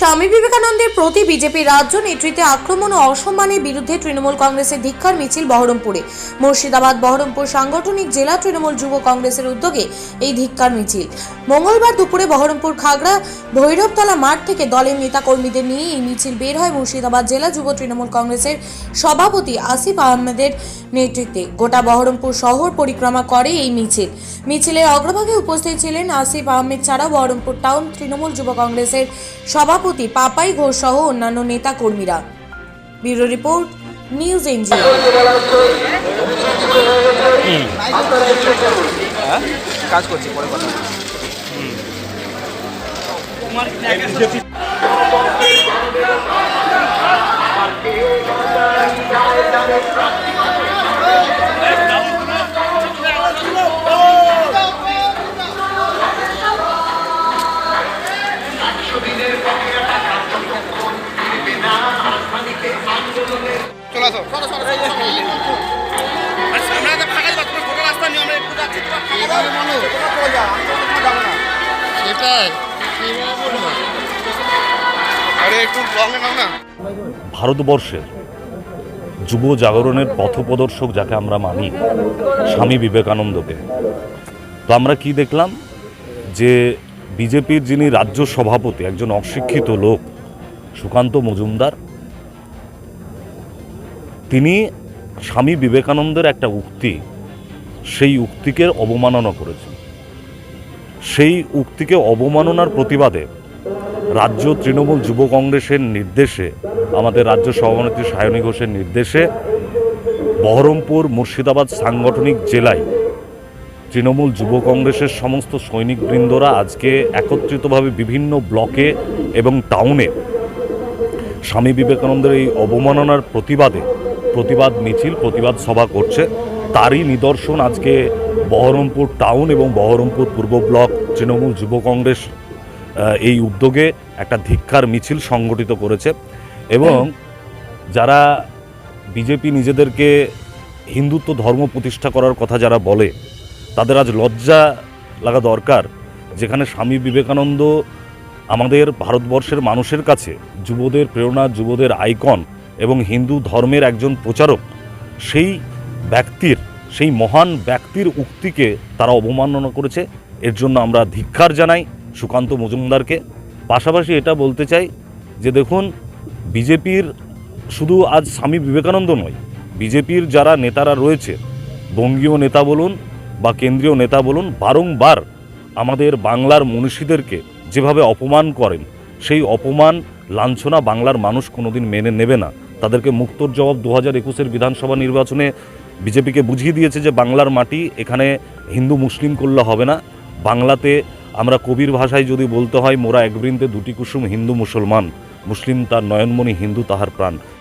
স্বামী বিবেকানন্দের প্রতি বিজেপি রাজ্য নেতৃত্বে আক্রমণ ও অসম্মানের বিরুদ্ধে তৃণমূল কংগ্রেসের ধিক্ষার মিছিল বহরমপুরে। মুর্শিদাবাদ বহরমপুর সাংগঠনিক জেলা তৃণমূল যুব কংগ্রেসের উদ্যোগে এই ধিক্ষার মিছিল। মঙ্গলবার দুপুরে বহরমপুর খাগড়া ভৈরবতলা মাঠ থেকে দলের নেতাকর্মীদের নিয়ে এই মিছিল বের হয় মুর্শিদাবাদ জেলা যুব তৃণমূল কংগ্রেসের সভাপতি আসিফ আহমেদের নেতৃত্বে। গোটা বহরমপুর শহর পরিক্রমা করে এই মিছিল। মিছিলের অগ্রভাগে উপস্থিত ছিলেন আসিফ আহমেদ ছাড়াও বহরমপুর টাউন তৃণমূল যুব কংগ্রেসের সভাপতি পাপাই ঘোষ সহ অন্যান্য নেতা কর্মীরা ব্যুরো রিপোর্ট নিউজ এনজিও হ্যাঁ কাজ করছি পরে কথা বলছি। ভারতবর্ষের যুব জাগরণের পথপ্রদর্শক যাকে আমরা মানি, স্বামী বিবেকানন্দকে। তো আমরা কি দেখলাম? যে বিজেপির যিনি রাজ্য সভাপতি, একজন অশিক্ষিত লোক, সুকান্ত মজুমদার তিনি স্বামী বিবেকানন্দের একটা উক্তি, সেই উক্তিকে অবমাননা করেছেন। সেই উক্তিকে অবমাননার প্রতিবাদে রাজ্য তৃণমূল যুব কংগ্রেসের নির্দেশে, আমাদের রাজ্য সভানেত্রী সায়নী ঘোষের নির্দেশে বহরমপুর মুর্শিদাবাদ সাংগঠনিক জেলায় তৃণমূল যুব কংগ্রেসের সমস্ত সৈনিকবৃন্দরা আজকে একত্রিতভাবে বিভিন্ন ব্লকে এবং টাউনে স্বামী বিবেকানন্দের এই অবমাননার প্রতিবাদে প্রতিবাদ মিছিল, প্রতিবাদ সভা করছে। তারই নিদর্শন আজকে বহরমপুর টাউন এবং বহরমপুর পূর্ব ব্লক তৃণমূল যুব কংগ্রেস এই উদ্যোগে একটা ধিক্ষার মিছিল সংগঠিত করেছে এবং যারা বিজেপি নিজেদেরকে হিন্দুত্ব ধর্ম প্রতিষ্ঠা করার কথা যারা বলে, তাদের আজ লজ্জা লাগা দরকার। যেখানে স্বামী বিবেকানন্দ আমাদের ভারতবর্ষের মানুষের কাছে, যুবদের প্রেরণা, যুবদের আইকন এবং হিন্দু ধর্মের একজন প্রচারক, সেই ব্যক্তির, সেই মহান ব্যক্তির উক্তিকে তারা অবমাননা করেছে। এর জন্য আমরা ধিক্ষার জানাই সুকান্ত মজুমদারকে। পাশাপাশি এটা বলতে চাই যে দেখুন, বিজেপির শুধু আজ স্বামী বিবেকানন্দ নয়, বিজেপির যারা নেতারা রয়েছে, বঙ্গীয় নেতা বলুন বা কেন্দ্রীয় নেতা বলুন, বারংবার আমাদের বাংলার মনীষীদেরকে যেভাবে অপমান করেন, সেই অপমান, লাঞ্ছনা বাংলার মানুষ কোনোদিন মেনে নেবে না। তাদেরকে মুক্তর জবাব দু হাজার একুশের বিধানসভা নির্বাচনে বিজেপিকে বুঝিয়ে দিয়েছে যে বাংলার মাটি এখানে হিন্দু মুসলিম করলে হবে না। বাংলাতে আমরা কবির ভাষায় যদি বলতে হয়, মোরা একবৃন্দে দুটি কুসুম হিন্দু মুসলমান। মুসলিম তার নয়নমণি, হিন্দু তাহার প্রাণ।